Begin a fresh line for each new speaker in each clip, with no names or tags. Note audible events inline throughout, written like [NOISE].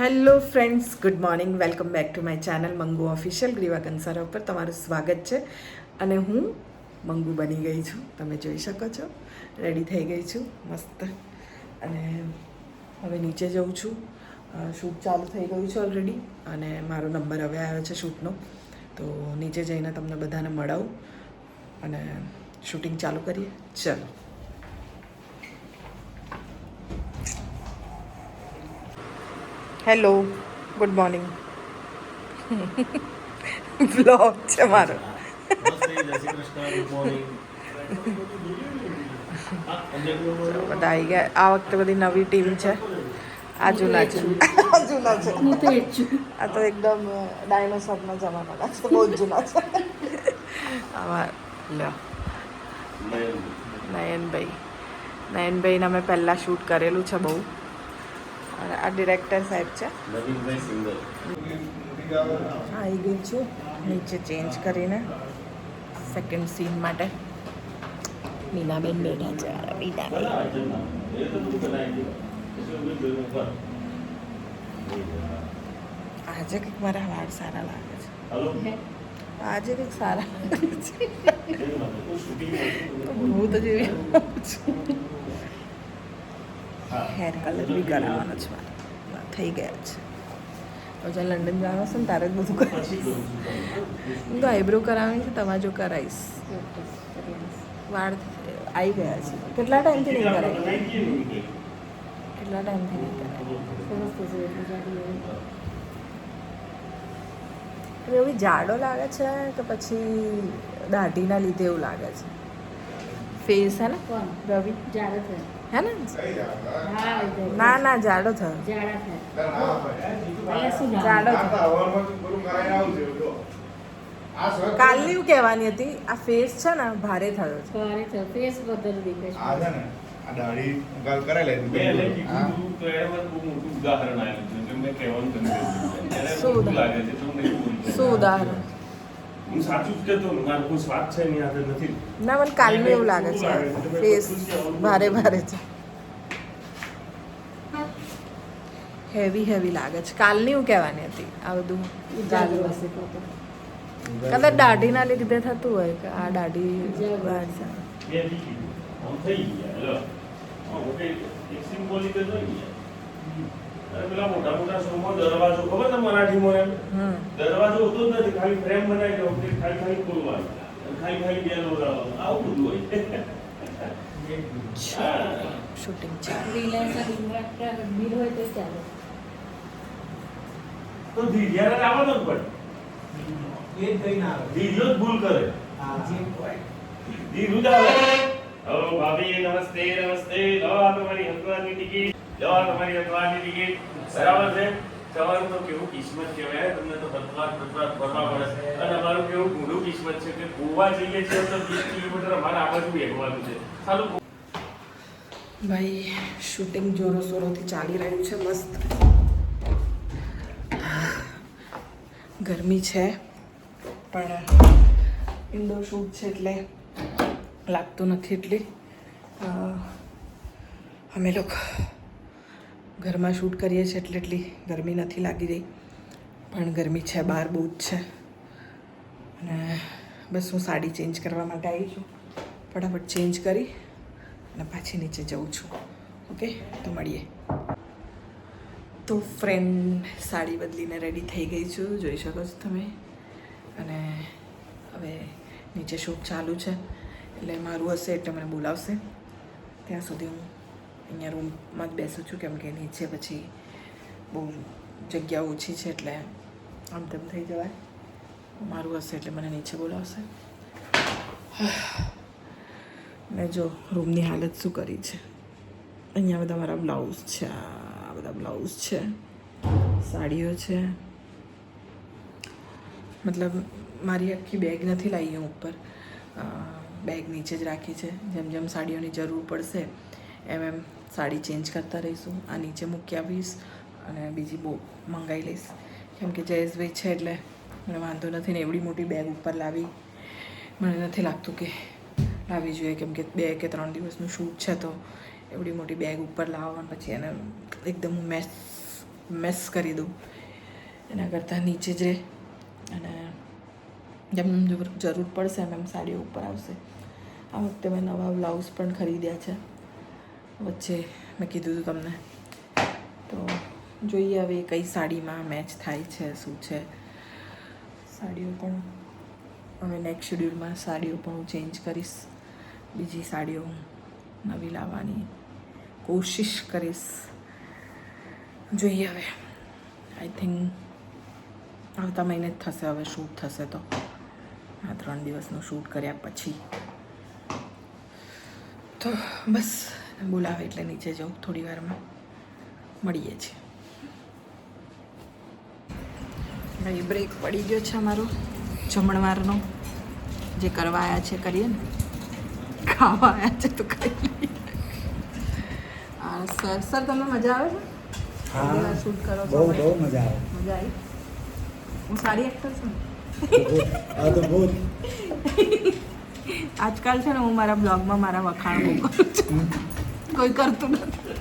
Hello friends good morning welcome back to my channel Mangu official Griva Kansara ઉપર તમારું સ્વાગત છે. અને હું મંગુ બની ગઈ છું. તમે જોઈ શકો છો. રેડી થઈ ગઈ છું. મસ્ત. અને હવે નીચે જઉં છું. શૂટ ચાલુ થઈ ગયું છે ઓલરેડી અને મારો નંબર હવે આવ્યો છે શૂટનો. તો નીચે જઈને તમને બધાને મળાવું. અને શૂટિંગ ચાલુ કરીએ. ચલો. હેલો ગુડ મોર્નિંગ બ્લોગ છે મારો. બધા આવી ગયા. આ વખતે બધી નવી ટીમ છે. આ જૂના છે. આ જૂના છે. આ તો એકદમ ડાયનોસોરનો જમાનો છે. બહુ જૂના છે. આવા લ્યો. નયનભાઈ. નયનભાઈને અમે પહેલાં શૂટ કરેલું છે બહુ. અને આ ડિરેક્ટર સાહેબ છે. આવી ગઈ છું. નીચે ચેન્જ કરીને સેકન્ડ સીન માટે. મીનાબેન બેઠા છે. મીનાબેન. આજે કંઈક મારા વાળ સારા લાગે છે. આજે કંઈક સારા લાગે છે. હું તો જેવી છું. હેર કલર બી કરાવવાનો છે. થઈ ગયા છે. તો જ્યાં લંડન જવાનું છે ને તારે જ બધું કરીશ હું તો આઈબ્રો કરાવવાની છે તમારે જો કરાવીશ. વાળ આવી ગયા છે. કેટલા ટાઈમથી નહીં કરાવી કેટલા ટાઈમથી નહીં કરાવી. એવી જાડો લાગે છે કે પછી દાઢીના લીધે એવું લાગે છે? ફેસ હે ને? રવિ?
જાડો થાય.
હે ને. ના ના જાડો થયો.
જાડા થાય. અહીંયા શું
જાડો
જાડો
થયો કાલની હું કહેવાની હતી આ ફેસ છે ને ભારે થયો છે.
ભારે ફેસ બદલ દેખાય
આ છે ને આ દાઢી ગાલ કરાવી લે
મેં એને
હા.
કીધું તો એમાં બહુ મોટું ઉદાહરણ આવ્યું છે એટલે મેં કહેવાનું તમને
શું ઉદાહરણ? શું ઉદાહરણ?
હું સાચું જ કહેતો. મારે કોઈ સ્વાદ છે એની હાથે નથી.
ના મને કાલનું એવું લાગે છે. ફેસ ભારે ભારે છે. હેવી હેવી લાગે છે. કાલની હું કહેવાની હતી. આ બધું. કદાચ દાઢીના લીધે થતું હોય કે આ દાઢી
થઈ ગયા. હા, હું જ હોય ને. અરે પેલા મોટા મોટા શોમાં દરવાજો ખબર છે મરાઠીમાં એમ? દરવાજો હોતો જ નથી ખાલી ફ્રેમ બનાવી દો ખાલી ખાલી ખોલવાનું. અને ખાલી ખાલી બે લોડાવાનું આવું બધું હોય. હા.
શૂટિંગ
હોય તો ચાલે.
તો ધીરિયાને આવવાનો જ પડે. ધીરિયો જ ભૂલ કરે. ધીરું જ આવે. હલો ભાભી નમસ્તે નમસ્તે. લો આ તમારી હંસવાની ટિકિટ. લો આ તમારી હંસવાની ટિકિટ. બરાબર છે? તો કેવું કિસ્મત કહેવાય, તમને તો બદલાત બદલાત ફરવા પડે અને કેવું ગુંડું કિસ્મત છે કે ગોવા જઈએ છીએ તો 20 કિલોમીટર અમારે છે. સારું
ભાઈ શૂટિંગ જોરો શોરોથી ચાલી રહ્યું છે, મસ્ત. ગરમી છે, પણ ઇન્ડોર શૂટ છે એટલે લાગતું નથી એટલી. અમે લોકો ઘરમાં શૂટ કરીએ છીએ એટલે એટલી ગરમી નથી લાગી રહી. પણ ગરમી છે, બહાર બહુ જ છે. અને બસ હું સાડી ચેન્જ કરવા માટે આવી છું. ફટાફટ ચેન્જ કરી અને પાછી નીચે જઉં છું. ઓકે? તો મળીએ. તો ફ્રેન્ડ સાડી બદલીને રેડી થઈ ગઈ છું. જોઈ શકો છો તમે. અને હવે નીચે શૂટ ચાલુ છે. એટલે મારું હશે એટલે મને બોલાવશે. ત્યાં સુધી હું અહીંયા રૂમમાં જ બેસું છું કેમ કે નીચે પછી બહુ જગ્યા ઓછી છે એટલે આમ તેમ થઈ જવાય. મારું હશે એટલે મને નીચે બોલાવશે. ને જો રૂમની હાલત શું કરી છે? અહીંયા બધા મારા બ્લાઉઝ છે, આ બધા બ્લાઉઝ છે, સાડીઓ છે. મતલબ મારી આખી બેગ નથી લાવી હું ઉપર. બેગ નીચે જ રાખી છે. જેમ જેમ સાડીઓની જરૂર પડશે, એમ એમ સાડી ચેન્જ કરતા રહીશું. આ નીચે મૂકી આવીશ અને બીજી બહુ મંગાવી લઈશ. કેમ કે જયેશભાઈ છે એટલે મને વાંધો નથી ને એવડી મોટી બેગ ઉપર લાવી. મને નથી લાગતું કે લાવવી જોઈએ, કેમ કે બે કે ત્રણ દિવસનું શૂટ છે તો એવડી મોટી બેગ ઉપર અને પછી એને એકદમ મેસ મેસ કરી દઉં. એના કરતાં નીચે જ રહે અને જેમ જરૂર પડશે એમ એમ સાડીઓ ઉપર આવશે. આ વખતે મેં નવા બ્લાઉઝ પણ ખરીદ્યા છે. વચ્ચે મેં કીધું હતું તમને. તો જોઈએ હવે કઈ સાડીમાં મેચ થાય છે, શું છે. સાડીઓ પણ હવે નેક્સ્ટ શેડ્યુલમાં સાડીઓ પણ હું ચેન્જ કરીશ. બીજી સાડીઓ નવી લાવવાની કોશિશ કરીશ. જોઈએ હવે. આઈ થિંક આવતા મહિને જ થશે, હવે શૂટ થશે તો. આ ત્રણ દિવસનું શૂટ કર્યા પછી. તો બસ. બોલાવે એટલે નીચે જાઉં થોડી વારમાં. મળીએ છીએ. ભાઈ બ્રેક પડી ગયો છે અમારો જમણવારનો. જે કરવા આવ્યા છે કરીએ ને. ખાવા આવ્યા છે તો ખાઈ સર સર તમને મજા આવે છે? શૂટ કરો
બહુ બહુ મજા આવે.
મજા આવી? હું સારી એક્ટર છું આજકાલ છે ને હું મારા બ્લોગમાં મારા વખાણ મોકલું છું. કોઈ કરતું નથી.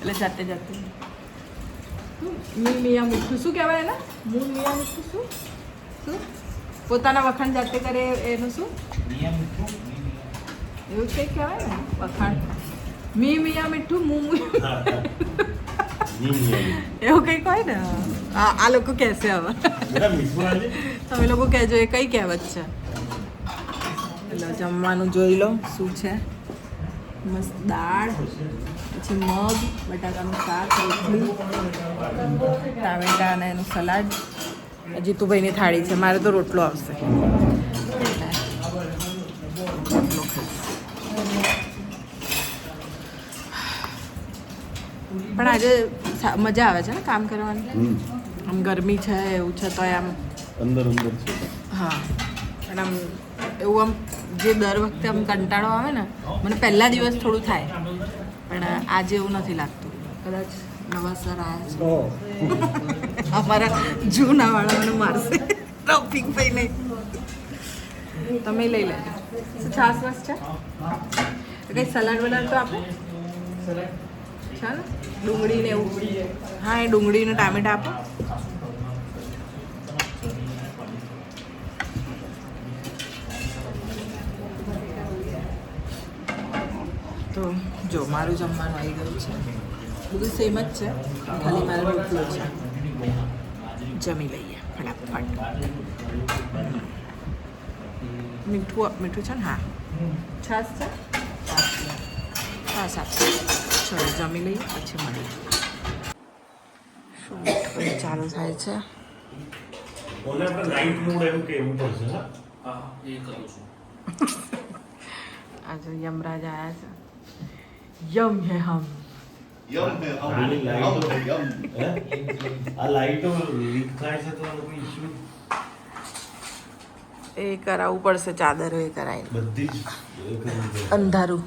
એટલે જાતે જાતે. મી મિયા મીઠું શું કહેવાય એના? મૂળ મિયા મીઠું શું? શું? પોતાના વખાણ જાતે કરે એનું શું? એવું કંઈક કહેવાય ને? વખાણ. મી મિયા મીઠું મું એવું કંઈક હોય ને? આ આ લોકો કહેશે હવે. તમે લોકો કહેજો એ કઈ કહેવત છે. એટલે જમવાનું જોઈ લો શું છે? મસ્ત દાળ પછી મગ બટાકાનું શાક રોટલી ટામેટા અને એનું સલાડ. જીતુભાઈની થાળી છે. મારે તો રોટલો આવશે. પણ આજે મજા આવે છે ને કામ કરવાની? આમ ગરમી છે એવું છે તો આમ
અંદર અંદર છે.
હા. પણ આમ એવું આમ જે દર વખતે આમ કંટાળો આવે ને મને પહેલા દિવસ થોડું થાય પણ આજે એવું નથી લાગતું. કદાચ નવા સર આવ્યા છે. અમારા જૂના વાળા મને મારશે. ટોપિક ભાઈ નહીં. તમે લઈ લેજો. છાસ વાસ છે? કઈ કંઈ સલાડ વલાડ તો આપો? છે ને ડુંગળી ને એવું. હા એ ડુંગળી ને ટામેટા આપો તો જો મારું જમવાનું આવી ગયું છે. બધું સેમ જ છે ખાલી મારો રોટલો છે. જમી લઈએ ફટાફટ. મીઠું મીઠું છે ને? હા. છાશ છે? છાશ આપશે ચલો જમી લઈએ પછી મળીએ. શું ચાલુ થાય છું? [LAUGHS] આજે યમરાજ આવ્યા છે. યમ હે હમ
યમ હે
આની લાઈટો
યમ
આ લાઈટો લીક થાય છે તો કોઈ ઇશ્યુ
એ કરાવવું પડશે ચાદર એ કરાવી
બધી જ.
અંધારું.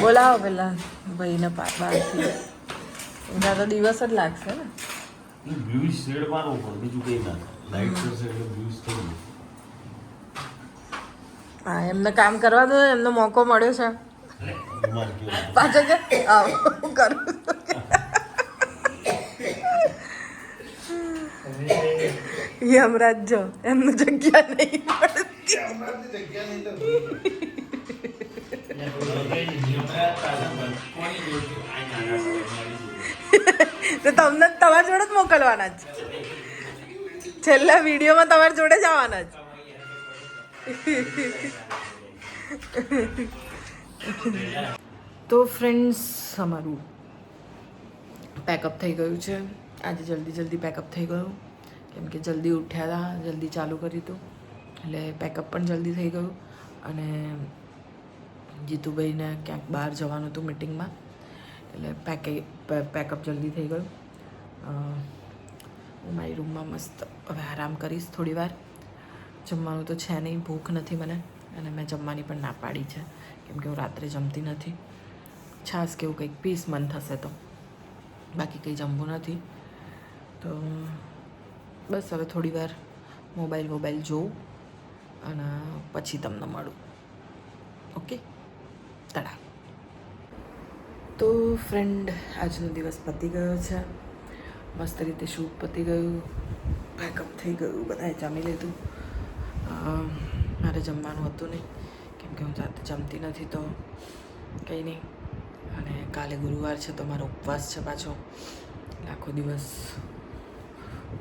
બોલાવો પેલા ભાઈને બહારથી. બધા તો દિવસ જ લાગશે ને.
બ્લુ શેડ મારવું પડે બીજું કંઈ ના. લાઈટ કરશે બ્લુ થઈ
હા એમને કામ કરવા દો એમનો મોકો મળ્યો છે. પાછો કે? હું કરું? યમરાજ જો, એમનું જગ્યા નહીં તો તમને તમારી જોડે જ મોકલવાના જ. છેલ્લા વિડીયોમાં તમારી જોડે જ આવવાના જ. તો ફ્રેન્ડ્સ અમારું પેકઅપ થઈ ગયું છે. આજે જલ્દી જલ્દી પેકઅપ થઈ ગયું. કેમ કે જલ્દી ઉઠ્યા હતા, જલ્દી ચાલુ કરી હતું. એટલે પેકઅપ પણ જલ્દી થઈ ગયું. અને જીતુભાઈને ક્યાંક બહાર જવાનું હતું મિટિંગમાં એટલે પેકે પેકઅપ જલ્દી થઈ ગયું. હું મારી રૂમમાં મસ્ત હવે આરામ કરીશ થોડી વાર જમવાનું તો છે નહીં, ભૂખ નથી મને. અને મેં જમવાની પણ ના પાડી છે. કેમ કે હું રાત્રે જમતી નથી. છાશ કે એવું કંઈક પીસ મન થશે તો. બાકી કંઈ જમવું નથી. તો બસ હવે થોડી વાર મોબાઈલ મોબાઈલ જોઉં અને પછી તમને મળું. ઓકે? તડા તો ફ્રેન્ડ આજનો દિવસ પતી ગયો છે. મસ્ત રીતે શૂટ પતી ગયું. પેકઅપ થઈ ગયું. બધાએ જમી લીધું. મારે જમવાનું હતું નહીં. કે હું જાતે જમતી નથી તો કંઈ નહીં. અને કાલે ગુરુવાર છે તો મારો ઉપવાસ છે પાછો. આખો દિવસ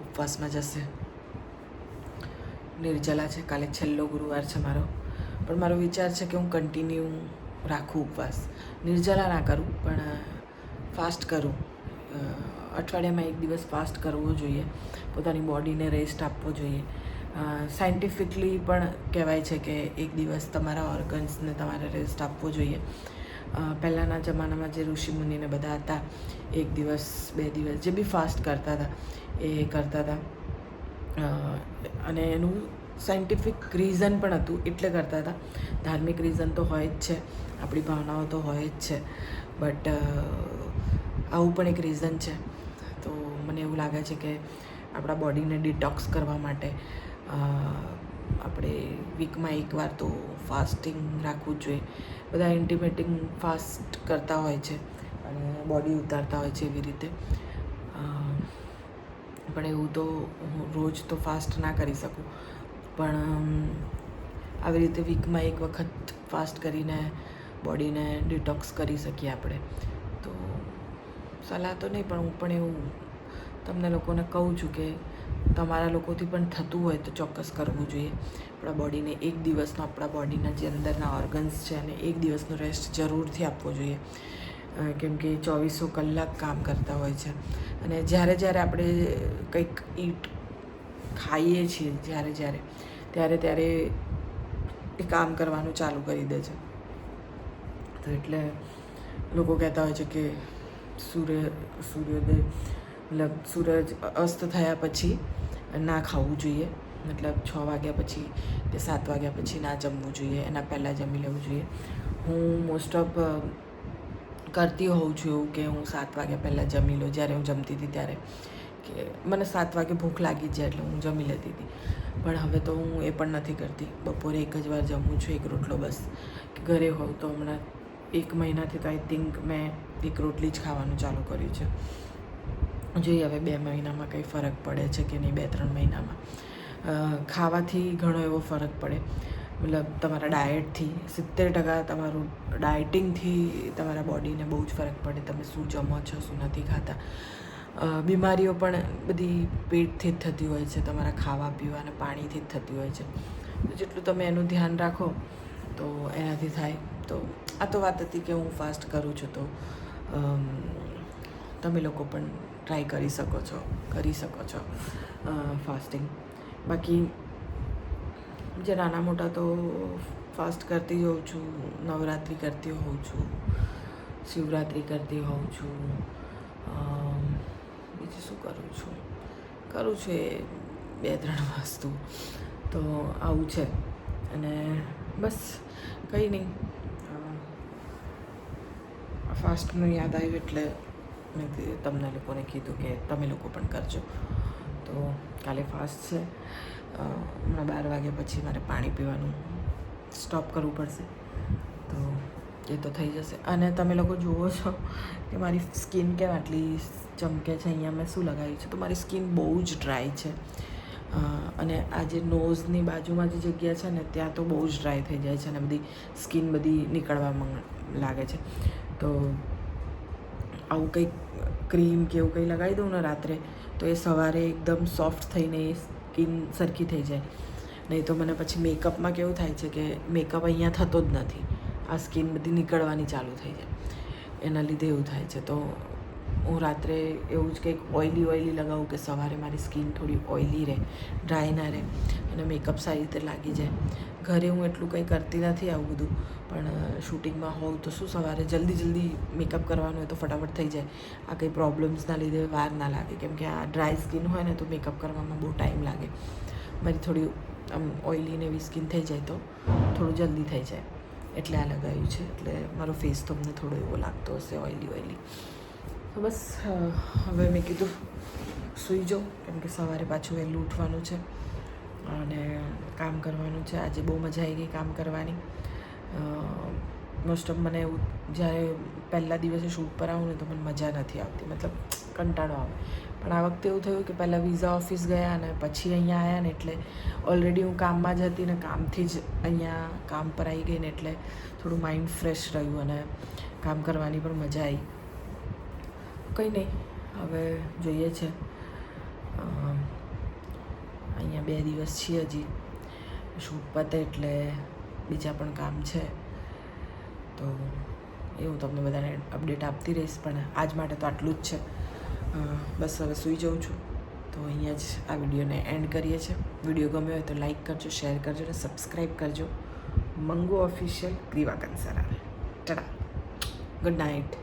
ઉપવાસમાં જશે. નિર્જલા છે, કાલે છેલ્લો ગુરુવાર છે મારો. પણ મારો વિચાર છે કે હું કન્ટિન્યુ રાખું ઉપવાસ. નિર્જલા ના કરું, પણ ફાસ્ટ કરું. અઠવાડિયામાં એક દિવસ ફાસ્ટ કરવો જોઈએ. પોતાની બોડીને રેસ્ટ આપવો જોઈએ. સાયન્ટિફિકલી પણ કહેવાય છે કે એક દિવસ તમારા ઓર્ગન્સને તમારે રેસ્ટ આપવો જોઈએ. પહેલાંના જમાનામાં જે ઋષિમુનિને બધા હતા, એક દિવસ, બે દિવસ, જે બી ફાસ્ટ કરતા હતા, એ કરતા હતા. અને એનું સાયન્ટિફિક રીઝન પણ હતું, એટલે કરતા હતા. ધાર્મિક રીઝન તો હોય જ છે, આપણી ભાવનાઓ તો હોય જ છે બટ આવું પણ એક રીઝન છે. તો મને એવું લાગે છે કે આપણા બોડીને ડિટોક્સ કરવા માટે આપણે વીકમાં એકવાર તો ફાસ્ટિંગ રાખવું જ જોઈએ. બધા ઇન્ટિમેટિંગ ફાસ્ટ કરતા હોય છે અને બોડી ઉતારતા હોય છે એવી રીતે. પણ એવું તો હું રોજ તો ફાસ્ટ ના કરી શકું. પણ આવી રીતે વીકમાં એક વખત ફાસ્ટ કરીને બોડીને ડિટોક્સ કરી શકીએ આપણે. તો સલાહ તો નહીં, પણ હું પણ એવું તમને લોકોને કહું છું કે તમારા લોકોથી પણ થતું હોય તો ચોક્કસ કરવું જોઈએ. આપણા બોડીને એક દિવસનો આપણા બોડીના જે અંદરના ઓર્ગન્સ છે અને એક દિવસનો રેસ્ટ જરૂરથી આપવો જોઈએ. કેમકે ચોવીસો કલાક કામ કરતા હોય છે. અને જ્યારે જ્યારે આપણે કંઈક ઈટ ખાઈએ છીએ, જ્યારે જ્યારે, ત્યારે ત્યારે એ કામ કરવાનું ચાલુ કરી દે છે. તો એટલે લોકો કહેતા હોય છે કે સૂર્ય, સૂર્યોદય, મતલબ સૂરજ અસ્ત થયા પછી ના ખાવું જોઈએ. મતલબ છ વાગ્યા પછી કે સાત વાગ્યા પછી ના જમવું જોઈએ. એના પહેલાં જમી લેવું જોઈએ. હું મોસ્ટ ઓફ કરતી હોઉં છું એવું કે હું સાત વાગ્યા પહેલાં જમી લઉં. જ્યારે હું જમતી હતી ત્યારે. કે મને સાત વાગે ભૂખ લાગી જાય એટલે હું જમી લેતી હતી. પણ હવે તો હું એ પણ નથી કરતી. બપોરે એક જ વાર જમું છું, એક રોટલો બસ. ઘરે હોઉં તો હમણાં એક મહિનાથી તો આઈ થિંક મેં એક રોટલી જ ખાવાનું ચાલુ કર્યું છે. જોઈએ, હવે બે મહિનામાં કંઈ ફરક પડે છે કે નહીં, બે ત્રણ મહિનામાં. ખાવાથી ઘણો એવો ફરક પડે. મતલબ તમારા ડાયટથી, સિત્તેર ટકા તમારું ડાયટિંગથી તમારા બોડીને બહુ જ ફરક પડે, તમે શું જમો છો, શું નથી ખાતા. બીમારીઓ પણ બધી પેટથી જ થતી હોય છે, તમારા ખાવા પીવા અને પાણીથી જ થતી હોય છે. જેટલું તમે એનું ધ્યાન રાખો, તો એનાથી થાય. તો આ તો વાત હતી કે હું ફાસ્ટ કરું છું તો તમે લોકો પણ ટ્રાય કરી શકો છો, કરી શકો છો ફાસ્ટિંગ બાકી જે નાના મોટા તો ફાસ્ટ કરતી હોઉં છું, નવરાત્રિ કરતી હોઉં છું, શિવરાત્રિ કરતી હોઉં છું બીજું શું કરું છું? કરું છું એ બે ત્રણ વસ્તુ. તો આવું છે. અને બસ, કંઈ નહીં. ફાસ્ટનું યાદ આવ્યું એટલે મેં તમને લોકોને કીધું કે તમે લોકો પણ કરજો. તો કાલે ફાસ્ટ છે. હમણાં બાર વાગ્યા પછી મારે પાણી પીવાનું સ્ટોપ કરવું પડશે. તો એ તો થઈ જશે. અને તમે લોકો જુઓ છો કે મારી સ્કિન કેમ આટલી ચમકે છે? અહીંયા મેં શું લગાવ્યું છે? તો મારી સ્કિન બહુ જ ડ્રાય છે. અને આ જે નોઝની બાજુમાં જે જગ્યા છે ને, ત્યાં તો બહુ જ ડ્રાય થઈ જાય છે અને બધી સ્કિન બધી નીકળવા લાગે છે. તો આવું કંઈક ક્રીમ કે એવું કંઈ લગાવી દઉં ને રાત્રે, તો એ સવારે એકદમ સોફ્ટ થઈને એ સ્કિન સરખી થઈ જાય. નહીં તો મને પછી મેકઅપમાં કેવું થાય છે કે મેકઅપ અહીંયા થતો જ નથી. આ સ્કિન બધી નીકળવાની ચાલુ થઈ જાય. એના લીધે એવું થાય છે. તો હું રાત્રે એવું જ કંઈક ઓઇલી ઓઇલી લગાવું કે સવારે મારી સ્કિન થોડી ઓઇલી રહે, ડ્રાય ના રહે અને મેકઅપ સારી રીતે લાગી જાય. ઘરે હું એટલું કંઈ કરતી નથી આવું બધું, પણ શૂટિંગમાં હોઉં તો શું સવારે જલ્દી જલ્દી મેકઅપ કરવાનું હોય તો ફટાફટ થઈ જાય. આ કંઈ પ્રોબ્લેમ્સના લીધે વાર ના લાગે. કેમ કે આ ડ્રાય સ્કિન હોય ને તો મેકઅપ કરવામાં બહુ ટાઈમ લાગે. મારી થોડી, આમ, ઓઇલી ને એવી સ્કિન થઈ જાય તો થોડું જલ્દી થઈ જાય. એટલે આ લગાવ્યું છે. એટલે મારો ફેસ તો અમને થોડો એવો લાગતો હશે ઓઇલી ઓઇલી. તો બસ હવે મેં કીધું સૂઈ જાઉં, કેમ કે સવારે પાછું વહેલું ઉઠવાનું છે અને કામ કરવાનું છે. આજે બહુ મજા આવી ગઈ કામ કરવાની. મોસ્ટ ઓફ મને એવું જ્યારે પહેલા દિવસે શૂટ પર આવું ને તો મને મજા નથી આવતી, મતલબ કંટાળો આવે. પણ આ વખતે એવું થયું કે પહેલાં વિઝા ઓફિસ ગયા અને પછી અહીંયા આવ્યા ને એટલે ઓલરેડી હું કામમાં જ હતી ને કામથી જ અહીંયા કામ પર આવી ગઈ ને એટલે થોડું માઇન્ડ ફ્રેશ રહ્યું અને કામ કરવાની પણ મજા આવી. કંઈ નહીં. હવે જોઈએ છે. અહીંયા બે દિવસ છીએ હજી. શૂટ પતે એટલે બીજા પણ કામ છે. તો એ હું તમને બધાને અપડેટ આપતી રહીશ, પણ આજ માટે તો આટલું જ છે. બસ હવે સૂઈ જાઉં છું. તો અહીંયા જ આ વિડીયોને એન્ડ કરીએ છીએ. વીડિયો ગમ્યો હોય તો લાઈક કરજો શેર કરજો અને સબસ્ક્રાઈબ કરજો. મંગો ઓફિશિયલ ગ્રીવા કંસારા ટા ગુડ નાઇટ